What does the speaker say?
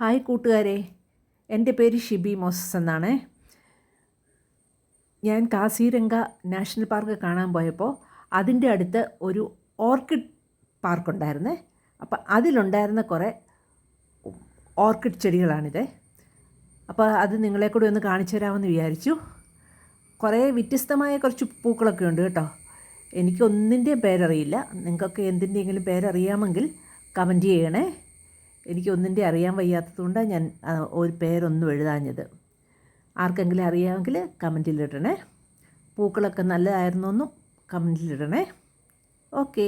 Hi കൂട്ടുകാരെ. എന്റെ പേര് ഷിബി മോസസ് എന്നാണ്. ഞാൻ കാസിരംഗ നാഷണൽ പാർക്ക് കാണാൻ പോയപ്പോൾ അതിന്റെ അടുത്ത് ഒരു ഓർക്കിഡ് പാർക്കുണ്ടായിരുന്നേ അപ്പം അതിലുണ്ടായിരുന്ന കുറേ ഓർക്കിഡ് ചെടികളാണിത്. അപ്പോൾ അത് നിങ്ങളെ കൂടി ഒന്ന് കാണിച്ചു തരാമെന്ന് വിചാരിച്ചു. കുറേ വ്യത്യസ്തമായ കുറച്ച് പൂക്കളൊക്കെ ഉണ്ട് കേട്ടോ. എനിക്കൊന്നിന്റെയും പേരറിയില്ല. നിങ്ങൾക്കൊക്കെ എന്തിന്റെയെങ്കിലും പേരറിയാമെങ്കിൽ കമന്റ് ചെയ്യണേ. എനിക്ക് ഒന്നിന്റെ അറിയാൻ വയ്യാത്തതുകൊണ്ടാണ് ഞാൻ ഒരു പേരൊന്നും എഴുതാഞ്ഞത്. ആർക്കെങ്കിലും അറിയാമെങ്കിൽ കമന്റിലിടണേ പൂക്കളൊക്കെ നല്ലതായിരുന്നൊന്നും കമന്റിലിടണേ ഓക്കെ.